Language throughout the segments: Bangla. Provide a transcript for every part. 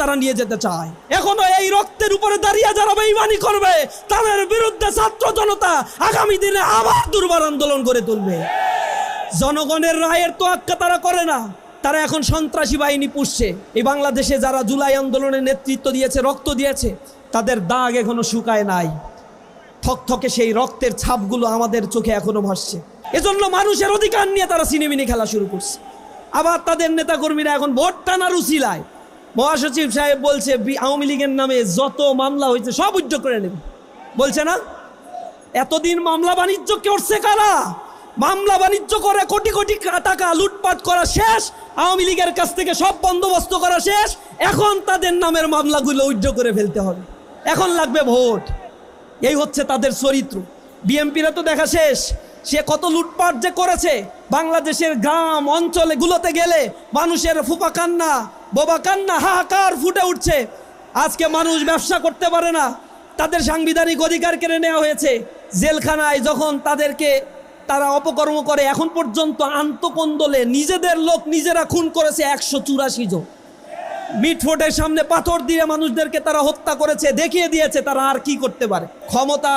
তারা নিয়ে যেতে চায়। এখনও এই রক্তের উপরে দাঁড়িয়ে যারা বেইমানি করবে, তাদের বিরুদ্ধে ছাত্র জনতা আগামী দিনে আবার দুর্বার আন্দোলন করে তুলবে। জনগণের রায়ের তো আক্কা তারা করে না। তারা এখন সন্ত্রাসী বাহিনী পুষছে। এই বাংলাদেশে যারা জুলাই আন্দোলনের নেতৃত্ব দিয়েছে, রক্ত দিয়েছে, তাদের দাগ এখনও শুকায় নাই। থকথকে সেই রক্তের ছাপগুলো আমাদের চোখে এখনও ভাসছে। এজন্য মানুষের অধিকার নিয়ে তারা সিনেমিনি খেলা শুরু করছে। আবার তাদের নেতাকর্মীরা এখন ভোট টানার উচিলায়। মহাসচিব সাহেব বলছে আওয়ামী লীগের নামে যত মামলা হয়েছে সব উদ্যোগ করে নেবে। বলছে না? এতদিন মামলা বাণিজ্য করছে কারা? মামলা বাণিজ্য করে কোটি কোটি টাকা লুটপাট করা শেষ, আওয়ামী লীগের কাছ থেকে সব বন্দোবস্ত করা শেষ, এখন তাদের নামের মামলাগুলো উজ্জ করে ফেলতে হবে। এখন লাগবে ভোট। এই হচ্ছে তাদের চরিত্র। বিএমপিরা তো দেখা শেষ। সে কত লুটপাট যে করেছে, বাংলাদেশের গ্রাম অঞ্চলে গুলোতে গেলে মানুষের ফুপা কান্না বোবা কান্না হাহাকার ফুটে উঠছে। আজকে মানুষ ব্যবসা করতে পারে না। তাদের সাংবিধানিক অধিকার কেড়ে নেওয়া হয়েছে। জেলখানায় যখন তাদেরকে তারা অপকর্ম করে, এখন পর্যন্ত আন্তকন্দলে নিজেদের লোক নিজেরা খুন করেছে একশো চুরাশি জন। মিটফোর্ডের সামনে পাথর দিয়ে মানুষদেরকে তারা হত্যা করেছে, দেখিয়ে দিয়েছে তারা আর কি করতে পারে। ক্ষমতা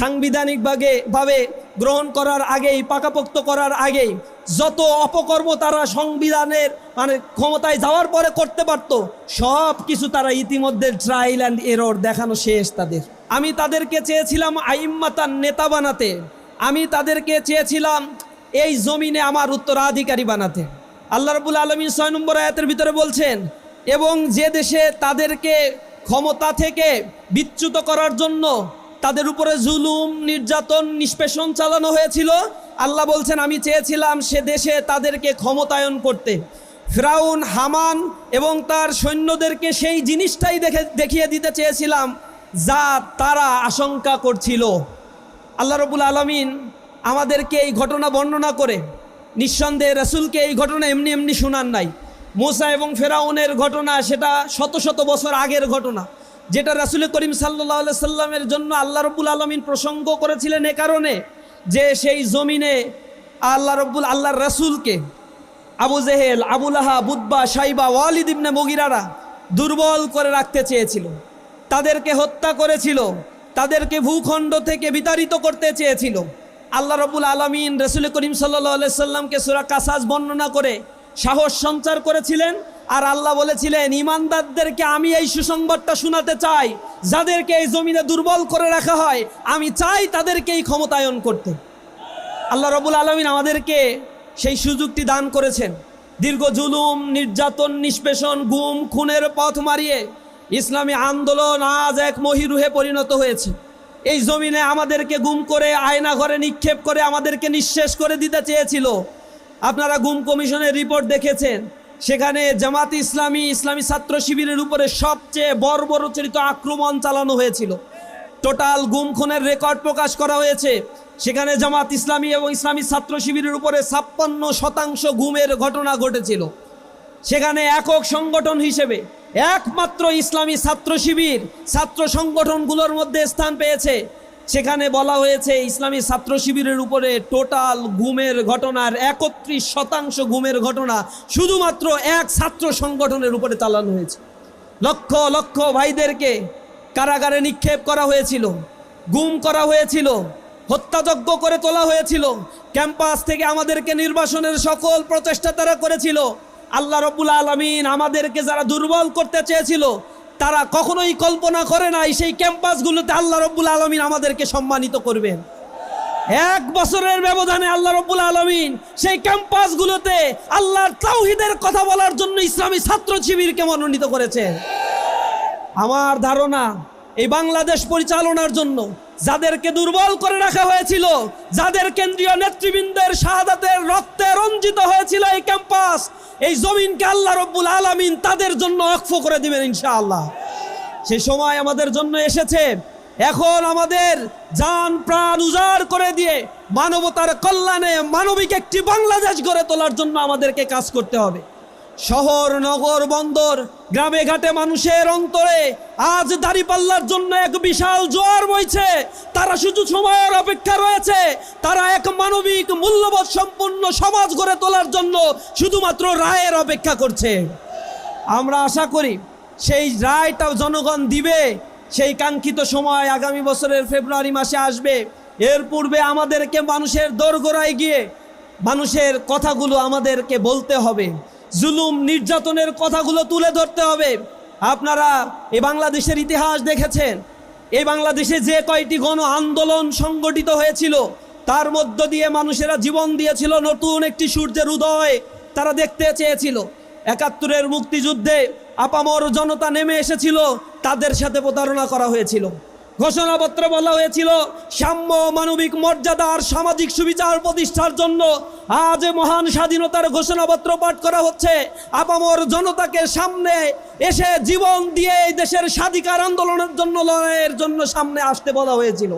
সাংবিধানিকভাবে ভাবে গ্রহণ করার আগেই, পাকাপোক্ত করার আগেই যত অপকর্ম তারা সংবিধানের মানে ক্ষমতায় যাওয়ার পরে করতে পারত, সব কিছু তারা ইতিমধ্যে ট্রায়াল অ্যান্ড এরর দেখানো শেষ তাদের। আমি তাদেরকে চেয়েছিলাম আইম্মাতার নেতা বানাতে। আমি তাদেরকে চেয়েছিলাম এই জমিনে আমার উত্তরাধিকারী বানাতে। আল্লাহ রবুল আলমী ছয় নম্বর আয়াতের ভিতরে বলছেন, এবং যে দেশে তাদেরকে ক্ষমতা থেকে বিচ্যুত করার জন্য তাদের উপরে জুলুম, নির্যাতন, নিষ্পেষণ চালানো হয়েছিল। আল্লাহ বলছেন, আমি চেয়েছিলাম সে দেশে তাদেরকে ক্ষমতায়ন করতে। ফ্রাউন, হামান এবং তার সৈন্যদেরকে সেই জিনিসটাই দেখে, দেখিয়ে দিতে চেয়েছিলাম যা তারা আশঙ্কা করছিল। আল্লাহ রবুল আলমিন আমাদেরকে এই ঘটনা বর্ণনা করে, নিঃসন্দেহে রসুলকে এই ঘটনা এমনি এমনি শোনান নাই। মোসা এবং ফেরাউনের ঘটনা সেটা শত শত বছর আগের ঘটনা। যেটা রাসুল করিম সাল্লাহ সাল্লামের জন্য আল্লাহ রব্বুল আলমিন প্রসঙ্গ করেছিলেন এ কারণে যে সেই জমিনে আল্লাহ রব্বুল, আল্লাহর রাসুলকে আবু জেহেল আবুলাহা বুদ্বা সাইবা ওয়ালিদ ইবনে মগিরারা দুর্বল করে রাখতে চেয়েছিল। তাদেরকে হত্যা করেছিল। তাদেরকে ভূখণ্ড থেকে বিতাড়িত করতে চেয়েছিল। আল্লাহ রবুল আলমিন রসুল করিম সাল্লা সাল্লামকে সুরা কাসাজ বর্ণনা করে সাহস সঞ্চার করেছিলেন। আর আল্লাহ বলেছিলেন, ইমানদারদেরকে আমি এই সুসংবাদটা শোনাতে চাই। যাদেরকে এই জমিনে দুর্বল করে রাখা হয়, আমি চাই তাদেরকে এই ক্ষমতায়ন করতে। আল্লাহ রবুল আলমিন আমাদেরকে সেই সুযোগটি দান করেছেন। দীর্ঘ জুলুম, নির্যাতন, নিষ্পেষণ, গুম, খুনের পথ মারিয়ে ইসলামী আন্দোলন আজ এক মহিরুহে পরিণত হয়েছে। এই জমিনে আমাদেরকে গুম করে, আয়না ঘরে নিক্ষেপ করে আমাদেরকে নিঃশেষ করে দিতে চেয়েছিল। আপনারা গুম কমিশনের রিপোর্ট দেখেছেন। সেখানে জামাত ইসলামী ইসলামী ছাত্র শিবিরের উপরে সবচেয়ে বড় বর্বরচরিত আক্রমণ চালানো হয়েছিল। টোটাল গুম খুনের রেকর্ড প্রকাশ করা হয়েছে। সেখানে জামাত ইসলামী এবং ইসলামী ছাত্র শিবিরের উপরে ছাপ্পান্ন শতাংশ গুমের ঘটনা ঘটেছিল। সেখানে একক সংগঠন হিসেবে একমাত্র ইসলামী ছাত্র শিবির ছাত্র সংগঠনগুলোর মধ্যে স্থান পেয়েছে। সেখানে বলা হয়েছে ইসলামী ছাত্র শিবিরের উপরে টোটাল গুমের ঘটনার একত্রিশ শতাংশ গুমের ঘটনা শুধুমাত্র এক ছাত্র সংগঠনের উপরে চালানো হয়েছে। লক্ষ লক্ষ ভাইদেরকে কারাগারে নিক্ষেপ করা হয়েছিল, গুম করা হয়েছিল, হত্যাযজ্ঞ করে তোলা হয়েছিল, ক্যাম্পাস থেকে আমাদেরকে নির্বাসনের সকল প্রচেষ্টা তারা করেছিল। আল্লাহ রব্বুল আলমিন আমাদেরকে যারা দুর্বল করতে চেয়েছিল তারা কখনোই কল্পনা করে নাই সেই ক্যাম্পাসগুলোতে আল্লাহ রব্বুল আলমিন আমাদেরকে সম্মানিত করবেন। এক বছরের ব্যবধানে আল্লাহ রব্বুল আলমিন সেই ক্যাম্পাসগুলোতে আল্লাহর তাওহিদের কথা বলার জন্য ইসলামী ছাত্র শিবিরকে মনোনীত করেছে আমার ধারণা, এই বাংলাদেশ পরিচালনার জন্য যাদেরকে দুর্বল করে রাখা হয়েছিল, যাদের কেন্দ্রীয় নেতৃবৃন্দের শাহাদাতের রক্তে রঞ্জিত হয়েছিল এই ক্যাম্পাস এই জমিনকে আল্লাহ রব্বুল আলমিন তাদের জন্য অক্ষ করে দিবেন ইনশাআল্লাহ। সে সময় আমাদের জন্য এসেছে। এখন আমাদের যান প্রাণ উজাড় করে দিয়ে মানবতার কল্যাণে মানবিক একটি বাংলাদেশ গড়ে তোলার জন্য আমাদেরকে কাজ করতে হবে। শহর, নগর, বন্দর গ্রামে ঘাটে মানুষের অন্তরে আজ দাঁড়িপাল্লার জন্য এক বিশাল জোয়ার বইছে। তারা শুধু সময়ের অপেক্ষা রয়েছে। তারা এক মানবিক, মূল্যবোধ সম্পন্ন সমাজ গড়ে তোলার জন্য শুধুমাত্র রায়ের অপেক্ষা করছে। আমরা আশা করি সেই রায়টা জনগণ দিবে। সেই কাঙ্ক্ষিত সময় আগামী বছরের ফেব্রুয়ারি মাসে আসবে। এর পূর্বে আমাদেরকে মানুষের দোরগোড়ায় গিয়ে মানুষের কথাগুলো আমাদেরকে বলতে হবে। জুলুম নির্যাতনের কথাগুলো তুলে ধরতে হবে। আপনারা এই বাংলাদেশের ইতিহাস দেখেছেন। এই বাংলাদেশে যে কয়টি গণ আন্দোলন সংগঠিত হয়েছিল, তার মধ্য দিয়ে মানুষেরা জীবন দিয়েছিল নতুন একটি সূর্যের উদয়। তারা দেখতে চেয়েছিল। একাত্তরের মুক্তিযুদ্ধে আপামর জনতা নেমে এসেছিল, তাদের সাথে প্রতারণা করা হয়েছিল। ঘোষণাপত্রে বলা হয়েছিল, সাম্য মানবিক মর্যাদা আর সামাজিক সুবিচার প্রতিষ্ঠার জন্য আজ মহান স্বাধীনতার ঘোষণাপত্র পাঠ করা হচ্ছে। আপামর জনতাকে সামনে এসে জীবন দিয়ে এই দেশের স্বাধিকার আন্দোলনের জন্য, লড়াইয়ের জন্য সামনে আসতে বলা হয়েছিল।